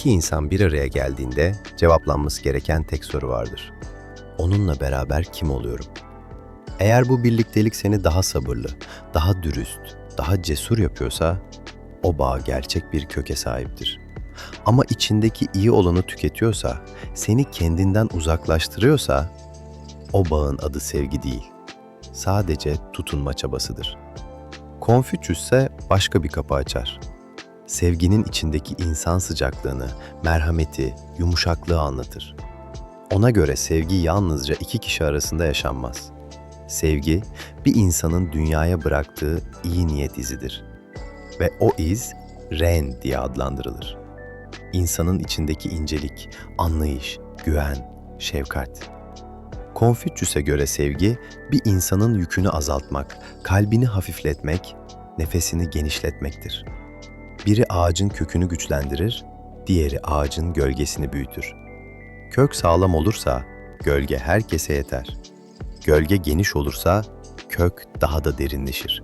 İki insan bir araya geldiğinde cevaplanması gereken tek soru vardır. Onunla beraber kim oluyorum? Eğer bu birliktelik seni daha sabırlı, daha dürüst, daha cesur yapıyorsa o bağ gerçek bir köke sahiptir. Ama içindeki iyi olanı tüketiyorsa, seni kendinden uzaklaştırıyorsa o bağın adı sevgi değil. Sadece tutunma çabasıdır. Konfüçyüs ise başka bir kapı açar. Sevginin içindeki insan sıcaklığını, merhameti, yumuşaklığı anlatır. Ona göre sevgi yalnızca iki kişi arasında yaşanmaz. Sevgi, bir insanın dünyaya bıraktığı iyi niyet izidir. Ve o iz, ren diye adlandırılır. İnsanın içindeki incelik, anlayış, güven, şefkat. Konfüçyüs'e göre sevgi, bir insanın yükünü azaltmak, kalbini hafifletmek, nefesini genişletmektir. Biri ağacın kökünü güçlendirir, diğeri ağacın gölgesini büyütür. Kök sağlam olursa gölge herkese yeter. Gölge geniş olursa kök daha da derinleşir.